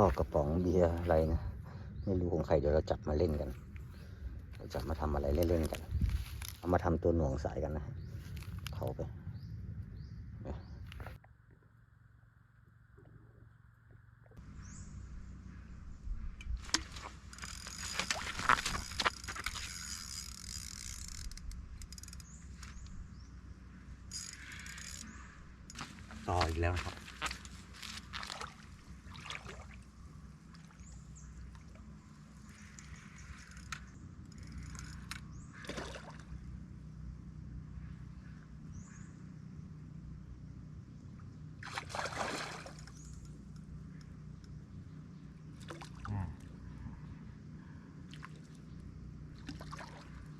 ก็กระป๋องเบียร์อะไรนะ ไม่รู้ของใครเดี๋ยวเราจับมาเล่นกันเราจับมาทำอะไรเล่นๆกัน เอามาทำตัวหน่วงสายกันนะเข้าไปต่ออีกแล้วครับ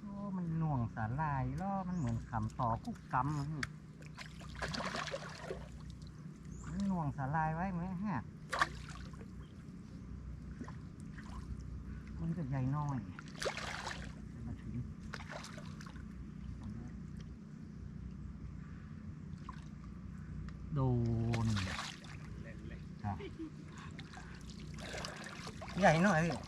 โอ้มันหน่วงสาลายล่อมันเหมือนขำต่อ กุกกำมันน่วงสาลายไว้ไหมฮะมันจะใหญ่น้อยมาถึงโดนใหญ่หน่อยพี่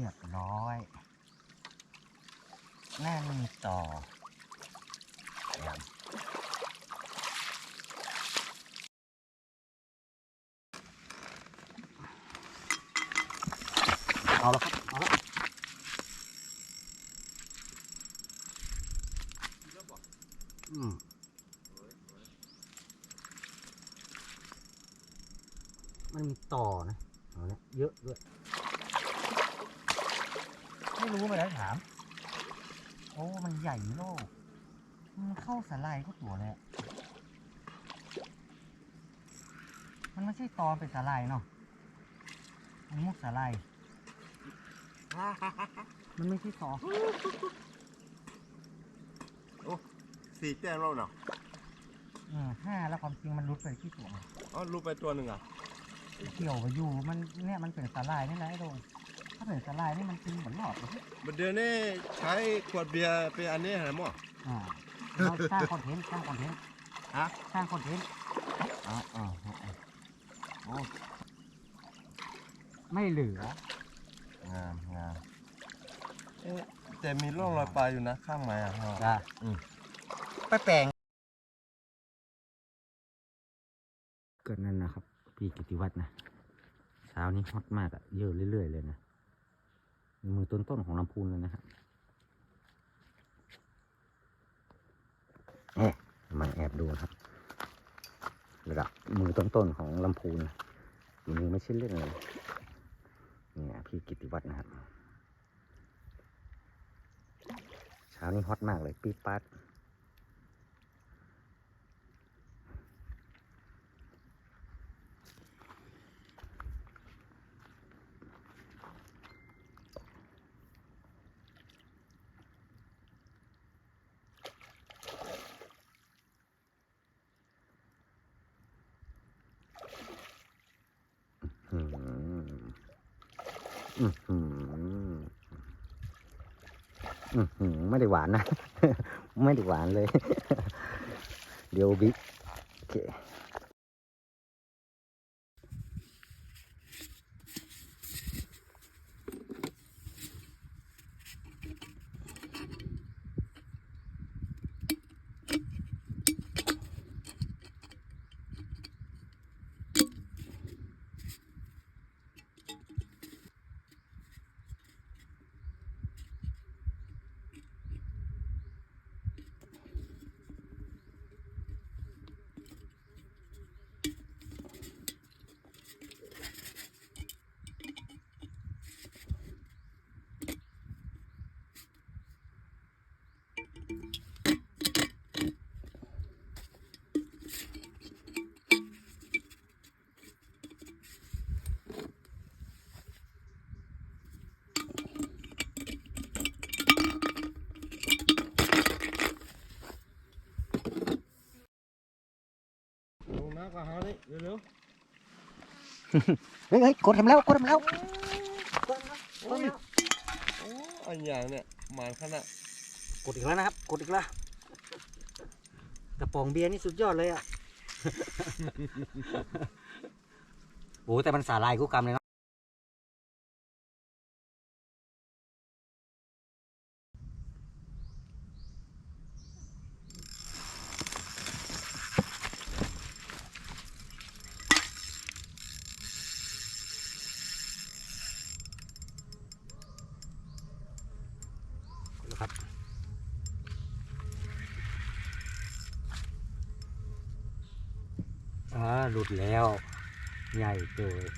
รียบร้อย แน่นต่อยังเอาละครับ เอาละอืมมันมีต่อนะเอาเนี่ยเยอะด้วย ไม่รู้ไปแล้วถาม โอ้ มันใหญ่โลก มันเข้าสาลายก็ตัวเลยอะฮมันไม่ใช่ตอนเป็นสาลายเนาะมันมุกสาลาย มันไม่ใช่ตอสี่แต้มแล้วเนาะเออห้าแล้วความจริงมันรุดไปที่ตัวมันอ๋อรูปไปตัวหนึ่งอะ เกี่ยวไปอยู่ มันเนี่ยมันเป็นสาลายนี่แหละไอ้โดง ถ้าเป็นสาลายนี่มันกินเหมือนหลอดเลยเดี๋ยวนี้ใช้ขวดเบียร์เป็นอันนี้เหรอมั่วอ่าเราสร้างคอนเทนต์สร้างคอนเทนต์ฮะสร้างคอนเทนต์อ๋ออ๋อโอ้ไม่เหลืองามงามเอ๊ะแต่มีร่องรอยปลาอยู่นะข้างไม้อะพ่อจ้ะอืมไปแปลงเกิดนั่นนะครับ พี่กิติวัฒน์นะเช้านี้ฮอตมากอะเยอะเรื่อยๆเลยนะ มือต้นๆของลำพูนเลยนะครับมาแอบดูครับระดับมือต้นๆของลำพูนมือไม่ใช่เล่นเลยเนี่ยพี่กิติวัฒน์นะครับเช้านี้ฮอตมากเลยปี๊ดปัดอืม อืมอืมอืมไม่ได้หวานนะ ไม่ได้หวานเลย เดี๋ยวบิ๊กโอเค เขานี่เร็วเฮ้ยเฮ้ยกดทำแล้วกดทำแล้วๆโอ้ยโอ้อันอย่างเนี่ยหมานขนาดกดอีกแล้วนะครับ กดอีกแล้วกระป๋องเบียร์นี่สุดยอดเลยอะ โอ้แต่มันสาลายกูกรรมเลยเนาะ ครับ อ่า หลุดแล้ว ใหญ่เกิน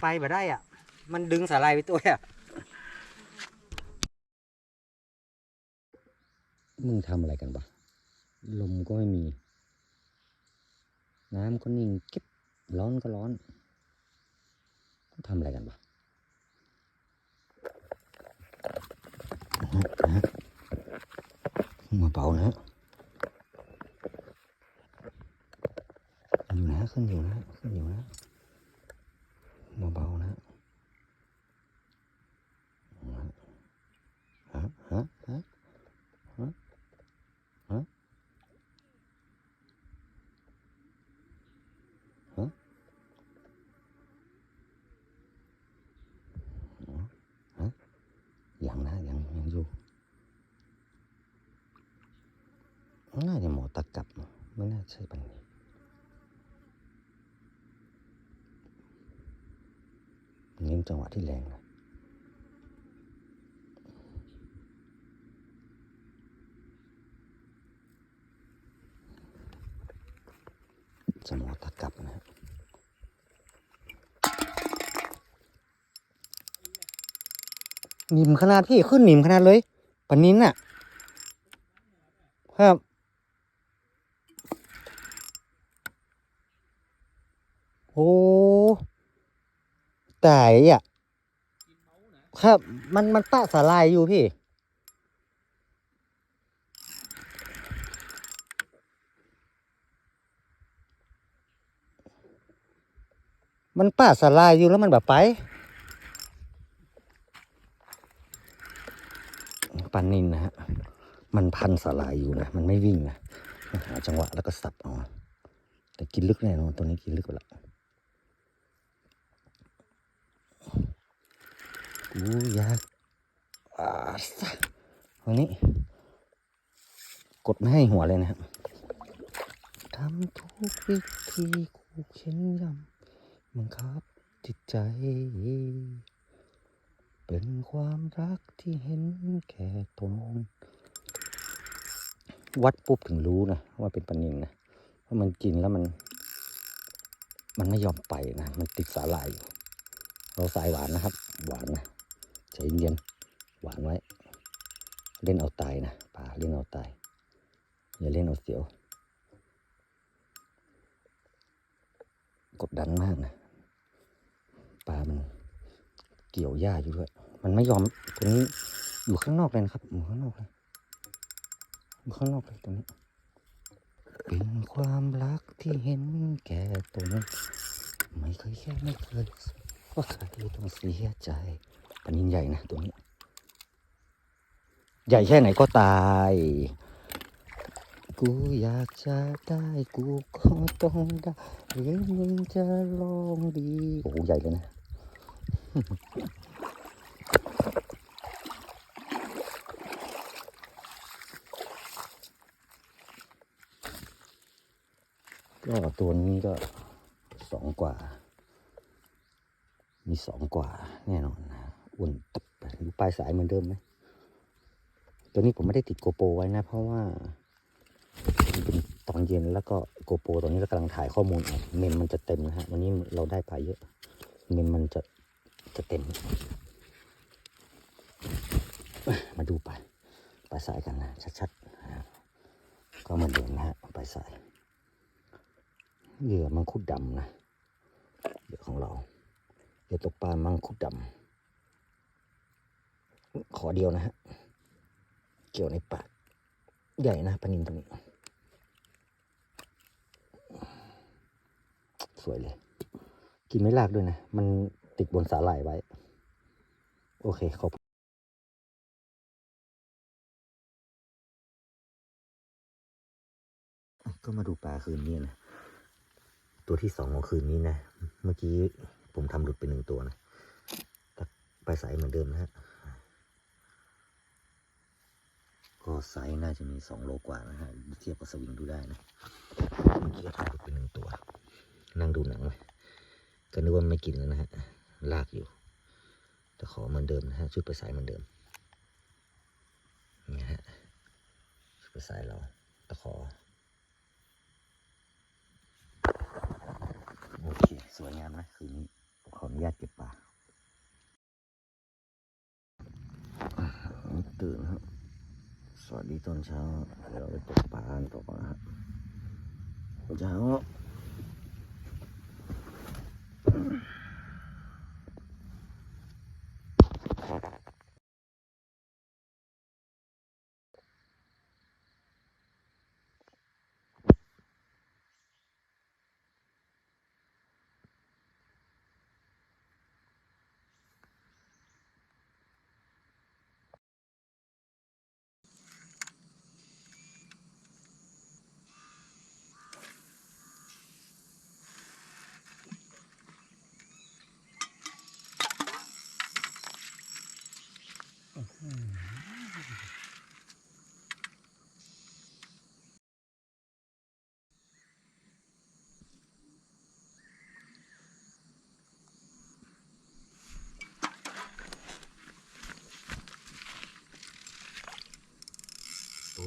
ไปแบบได้อะ มันดึงสาลายไปตัวอะ มึงทำอะไรกันปะลมก็ไม่มี น้ำก็นิ่งเก็บร้อนก็ร้อนทำอะไรกันปะ มาเบานะอยู่นะขึ้นอยู่นะขึ้นอยู่นะมาเบานะฮะฮะฮะ ยังนะยังยังอยู่น่าจะหมอตะกลับมั้งไม่น่า ใช่ปันนี้นี่จังหวะที่แรงนะจะหมอตะกลับนะหนิมขนาดพี่ขึ้นหนิมขนาดเลยปันนี้น่ะ ครับ โอ้ตายอะครับมันมันปะสาลายอยู่พี่ มันป้าสาลายอยู่แล้วมันแบบไปปันนินนะฮะ มันพันสาลายอยู่นะ มันไม่วิ่งนะ หาจังหวะแล้วก็สับเอาแต่กินลึกแน่นอนตัวนี้กินลึกไปละ กูอยากอาสวันนี้ กดไม่ให้หัวเลยนะครับทำทุกวิธีคูเข็นยำบังครับจิตใจ เป็นความรักที่เห็นแก่ตนวัดปุ๊บถึงรู้นะว่าเป็นปนินนะเพราะมันกินแล้วมัน มันไม่ยอมไปนะ มันติดสาหร่ายอยู่ เราสายหวานนะครับ หวานนะใจเย็นหวานไว้ เล่นเอาตายนะป่าเล่นเอาตายอย่าเล่นเอาเสียว กดดันมากนะปลามันเกี่ยวหญ้าอยู่ด้วย มันไม่ยอมตัวนี้อยู่ข้างนอกเลยนะครับอยู่ข้างนอกเลยอยู่ข้างนอกเลยตัวนี้ เป็นความรักที่เห็นแก่ตนไม่เคยแค่ไม่เคย ว่าใครต้องเสียใจปลานินใหญ่นะตัวนี้ ใหญ่แค่ไหนก็ตาย กูอยากจะได้กูก็ต้องได้หรือมึงจะลองดีโอ้ใหญ่เลยนะก็ตัวนี้ก็สองกว่า มีสองกว่าแน่นอนนะอ้วนตับดูปลายสายเหมือนเดิมไหมตัวนี้ผมไม่ได้ติดโกโปรไว้นะ เพราะว่าเป็นตอนเย็นแล้วก็โกโปรตอนนี้เรากำลังถ่ายข้อมูลเมมมันจะเต็มนะฮะวันนี้เราได้ปลาเยอะเมมมันจะจะเต็ม มาดูปลาปลายสายกันนะชัดๆนะก็เหมือนเดิมนะฮะปลายสายเหยื่อมังคุดดำนะเหยื่อของเรา เหยื่อตกปลามังคุดดำขอเดียวนะฮะ เกี่ยวในปาก ใหญ่นะปนินตัวนี้ สวยเลย กินไม่ลากด้วยนะ มันติดบนสาหร่ายไว้ โอเค ขอบก็มาดูปลาคืนนี้นะ ตัวที่สองของคืนนี้นะ เมื่อกี้ ผมทำหลุดไปหนึ่งตัวนะแต่ปลาใสเหมือนเดิมนะฮะก็ไซส์น่าจะมีสองโลกว่านะฮะเทียบกับสวิงดูได้นะเมื่อกี้ก็ทำหลุดไปหนึ่งตัว นั่งดูหนังเลยก็นึกว่าไม่กินแล้วนะฮะลากอยู่แต่ขอเหมือนเดิมนะฮะชุดไปสายเหมือนเดิมนี่ฮะชุดไปสายเราตะขอเค สวยงามนะคืนนี้ ขออนุญาตเก็บปลาตื่นครับ สวัสดีตอน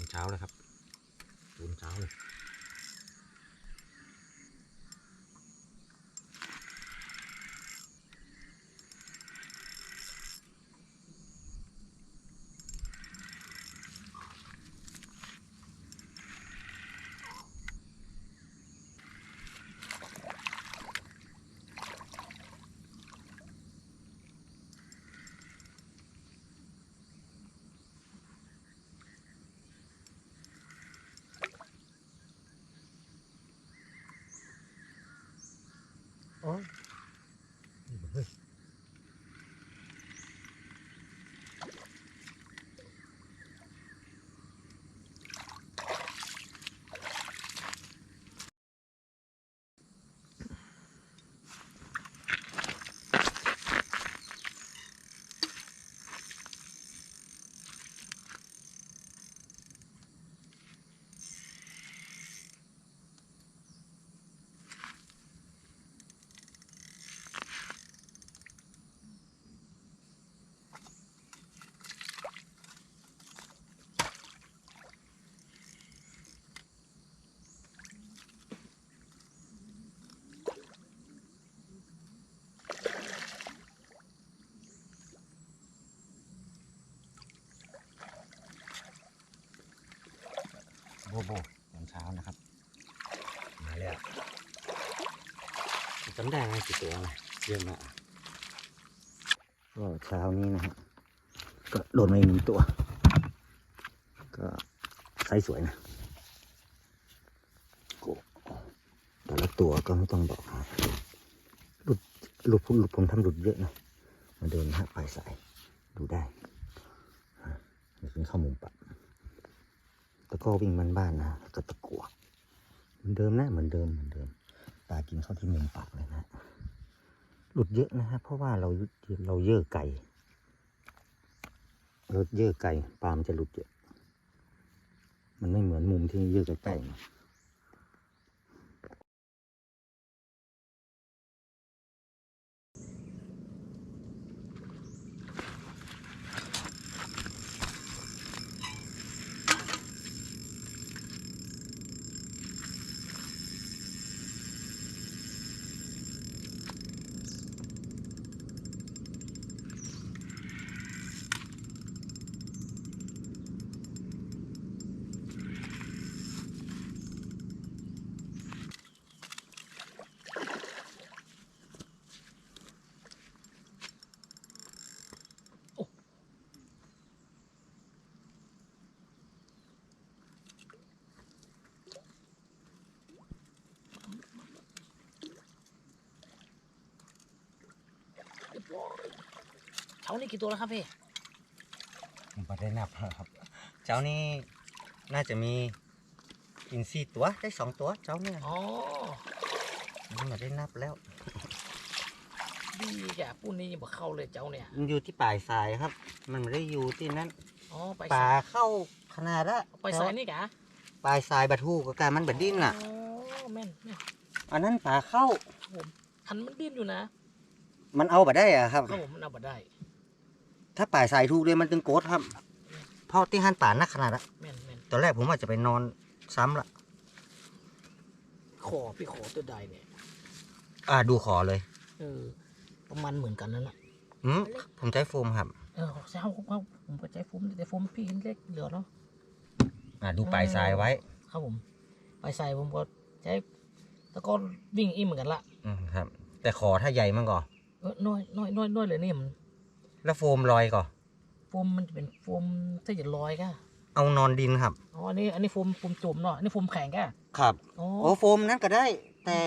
เช้าเดี๋ยวเราไปตกปลากันต่อนะฮะเช้าตูนเช้าเลยครับตูนเช้าเลย โบตอนเช้านะครับ มาแล้วจำได้ไหมกี่ตัวอะไรเยอะมากก็เช้านี้นะฮะก็โดนมาอีกหนึ่งตัว ก็ไซส์สวยนะโอ้แต่ละตัวก็ไม่ต้องบอกนะหลุดหลุดผมหลุดผมทำหลุดเยอะนะมาเดินฮะปลายสายดูได้เดี๋ยวเป็นเข้ามุมปรั ก็วิ่งมันบ้านๆนะก็ตะกัวเหมือนเดิมนะเหมือนเดิมเหมือนเดิมปลากินเข้าที่มุมปากเลยนะหลุดเยอะนะฮะเพราะว่าเราเราเยอะไก่เราเยอะไก่ปลามันจะหลุดเยอะมันไม่เหมือนมุมที่เยอะใกล้ๆ เช้านี้กี่ตัวแล้วครับพี่ผมไม่ได้นับครับ เจ้านี่น่าจะมีกินสี่ตัวได้สองตัวเจ้าเนี่ยอ๋อมันไม่ได้นับแล้วดีแกปุ้นนี้ยังบอกเข้าเลยเจ้าเนี่ย มันอยู่ที่ปลายสายครับ มันไม่ได้อยู่ที่นั้นอ๋อไปปลาสายเข้าขนาดละไปสายนี่กะปลายสายบะทูกับการมันบดดิ้นน่ะอ๋อแม่นแม่นอันนั้นปลาเข้าครับผมทันมันดิ้นอยู่นะ มันเอาบะได้อะครับครับผมมันเอาบัได้ ถ้าปลายสายถูกเลยมันตึงโกดครับเพราะที่หันป่านักขนาดละแม่นแม่นตอนแรกผมว่าจะไปนอนซ้ำละขอพี่ขอตัวใดเนี่ย อ่าดูขอเลยเออ ประมาณเหมือนกันนั่นแหละอืมผมใช้โฟมครับ เออเช้าผมเอาผมก็ใจฟุมแต่ฟุมพี่เล็กเหลือเนาะ อ่าดูปลายสายไว้ ครับผม ไปใส่ผมก็ใช้แล้วก็วิ่งอีกเหมือนกันละอืมครับ แต่ขอถ้าใหญ่มันก่อน เออน้อยน้อยน้อยน้อยเลยนี่มันแล้วโฟมลอยก่อนโฟมมันจะเป็นโฟมถ้าจะลอยก็เอานอนดินครับอ๋ออันนี้อันนี้โฟมโฟมจุ่มเนาะอันนี้โฟมแข็งก็ครับอ๋อโอ้โฟมนั้นก็ได้ แต่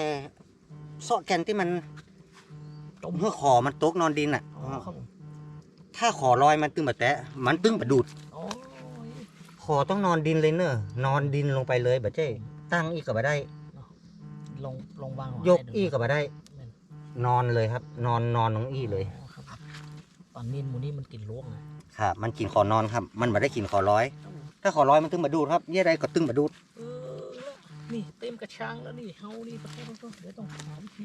ซอกแกนที่มันจมเมื่อขอมันตกนอนดินอะอ๋อครับผมถ้าขอลอยมันตึงบะแตะมันตึงบะดูดอ๋อขอต้องนอนดินเลยเนอะนอนดินลงไปเลยบะเจ้ตั้งอีกก็บะได้ ลงลงวางหัวยกอีกก็บะได้แม่ นนอนเลยครับ นอนนอนลงอีเลยอ๋อครับตอนนี้หมูนี่มันกินลวกไงครับมันกินขอนอนครับ มันบะได้กินขอร้อย ถ้าขอร้อยมันตึงบะดูดครับเยี่ยใดก็ตึงบะดูดเออนี่เต็มกระชังแล้วนี่เฮานี่ปะโทษโทษเดี๋ยวต้องหาวิธี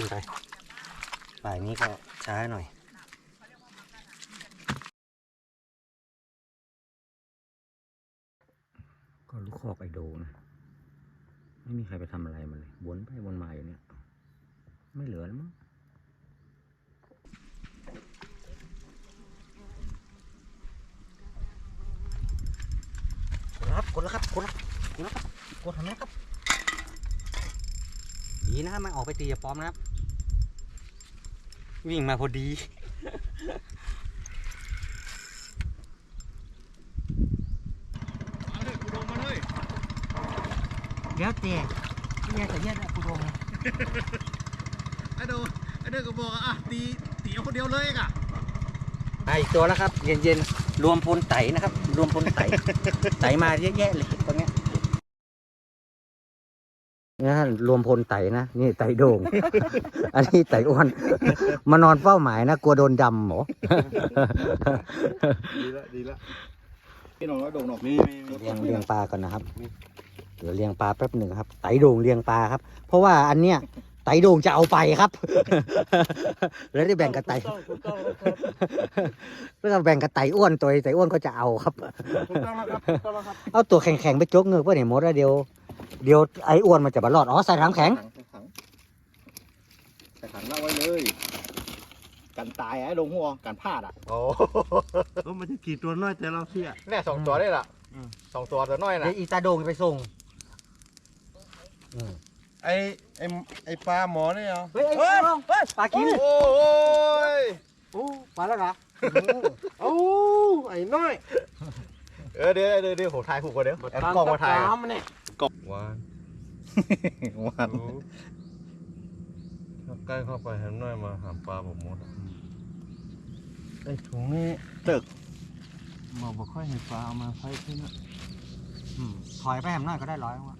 ขึ้นไปป่ายนี้ก็ช้าหน่อยก็ลูกคอกไอโดนะ ไม่มีใครไปทำอะไรมันเลย วนไปวนมาอยู่เนี่ยไม่เหลือแล้วมั้งกดแล้วครับกดแล้วครับกดแล้วกดแล้วครับกดทำแล้วครับ ดีนะมันออกไปตีกับป้อมนะครับ วิ่งมาพอดีมเลยดี๋ยวเตะพี่ยาแต่เนี่ยนะกูดงนไอ้โดไอ้เด็กก็บอกอะตีตีเอาคนเดียวเลยอะอีกตัวแล้วครับ เย็นๆรวมพลไตนะครับ รวมพลไต ไตมาเยอะแยะเลยตรงนี้ เนี่ยรวมพลไตนะนี่ไตโด่ง อันนี้ไตอ้วน มานอนเฝ้าหมายนะ กลัวโดนดำหมอ ดีละดีละพี่น้องร้อยโด่งหนอกมีมีมีเลี้ยงเลี้ยงปลาก่อนนะครับ เดี๋ยวเลี้ยงปลาแป๊บหนึ่งครับ ไตโด่งเลี้ยงปลาครับ เพราะว่าอันเนี้ย ไตโด่งจะเอาไปครับ แล้วได้แบ่งกับไตถูกต้องถูกต้องแล้วก็แบ่งกับไตอ้วนตัวไอ้ไตอ้วนก็จะเอาครับ ถูกต้องแล้วครับถูกต้องแล้วครับเอาตัวแข็งๆไปจกเงือกเพื่อนเห็นหมดแล้วเดี๋ยว เดี๋ยวไอ้อ้วนมันจะบารอดอ๋อใส่ถังแข็งถังใส่ถังเล่าไว้เลย กันตายไอ้ลงหัวกันพลาดอะโอ้ก็มันจะกี่ตัวน้อยแต่เราเสีย แน่สองตัวได้ละสองตัวตัวน้อยนะเดี๋ยวอีตาโด่งไปส่ง ไอ้ไอ้ไอ้ปลาหมอเนี่ยเหรอเฮ้ยไอ้ปลาปลากินโอ้ยโอ้ปลาแล้วเหรอโอ้ไอ้น้อยเออเดี๋ยวเดี๋ยวเดี๋ยวผมถ่ายผูกก่อนเดี๋ยวแอบกล้องมาถ่ายอะกบวานวานถ้าใกล้เข้าไปแฮมน้อยมาหามปลาผมหมดอะไอ้ถุงนี้ตึกมาบอกค่อยเห็นปลาเอามาใช้ที่นั่นอืมถอยไปแหมหน่อยก็ได้ร้อยว่ะให้